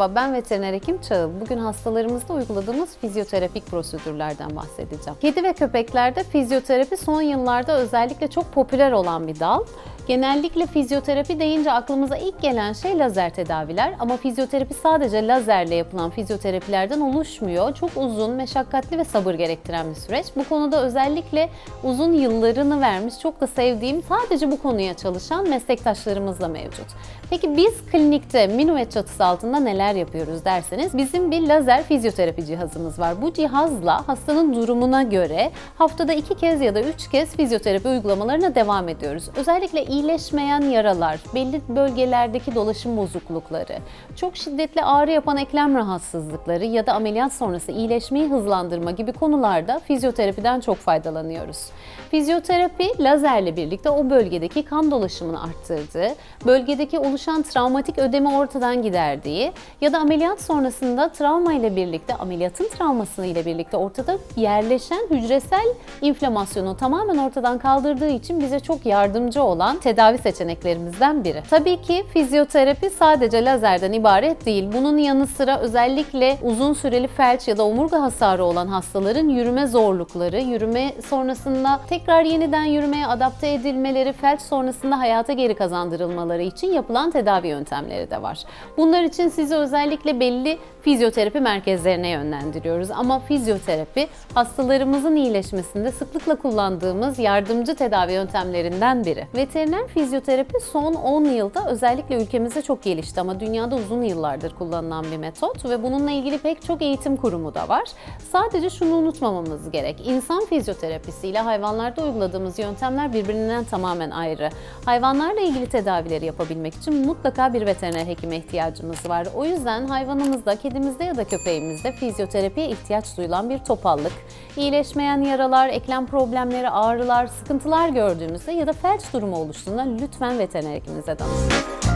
Merhaba, ben veteriner hekim Çağıl. Bugün hastalarımızda uyguladığımız fizyoterapik prosedürlerden bahsedeceğim. Kedi ve köpeklerde fizyoterapi son yıllarda özellikle çok popüler olan bir dal. Genellikle fizyoterapi deyince aklımıza ilk gelen şey lazer tedaviler ama fizyoterapi sadece lazerle yapılan fizyoterapilerden oluşmuyor. Çok uzun, meşakkatli ve sabır gerektiren bir süreç. Bu konuda özellikle uzun yıllarını vermiş, çok da sevdiğim sadece bu konuya çalışan meslektaşlarımızla mevcut. Peki biz klinikte Minuet çatısı altında neler yapıyoruz derseniz bizim bir lazer fizyoterapi cihazımız var. Bu cihazla hastanın durumuna göre haftada iki kez ya da üç kez fizyoterapi uygulamalarına devam ediyoruz. Özellikle iyileşmeyen yaralar, belli bölgelerdeki dolaşım bozuklukları, çok şiddetli ağrı yapan eklem rahatsızlıkları ya da ameliyat sonrası iyileşmeyi hızlandırma gibi konularda fizyoterapiden çok faydalanıyoruz. Fizyoterapi lazerle birlikte o bölgedeki kan dolaşımını arttırdığı, bölgedeki oluşan travmatik ödemi ortadan giderdiği ya da ameliyat sonrasında travma ile birlikte ameliyatın travması ile birlikte ortada yerleşen hücresel inflamasyonu tamamen ortadan kaldırdığı için bize çok yardımcı olan tedavi seçeneklerimizden biri. Tabii ki fizyoterapi sadece lazerden ibaret değil. Bunun yanı sıra özellikle uzun süreli felç ya da omurga hasarı olan hastaların yürüme zorlukları, yürüme sonrasında tekrar yeniden yürümeye adapte edilmeleri, felç sonrasında hayata geri kazandırılmaları için yapılan tedavi yöntemleri de var. Bunlar için sizi özellikle belli fizyoterapi merkezlerine yönlendiriyoruz. Ama fizyoterapi hastalarımızın iyileşmesinde sıklıkla kullandığımız yardımcı tedavi yöntemlerinden biri. Veteriner fizyoterapi son 10 yılda özellikle ülkemizde çok gelişti ama dünyada uzun yıllardır kullanılan bir metot ve bununla ilgili pek çok eğitim kurumu da var. Sadece şunu unutmamamız gerek. İnsan fizyoterapisiyle hayvanlarda uyguladığımız yöntemler birbirinden tamamen ayrı. Hayvanlarla ilgili tedavileri yapabilmek için mutlaka bir veteriner hekime ihtiyacımız var. O yüzden hayvanımızda, kedimizde ya da köpeğimizde fizyoterapiye ihtiyaç duyulan bir topallık, iyileşmeyen yaralar, eklem problemleri, ağrılar, sıkıntılar gördüğümüzde ya da felç durumu oluştuğunda lütfen veteriner danışın.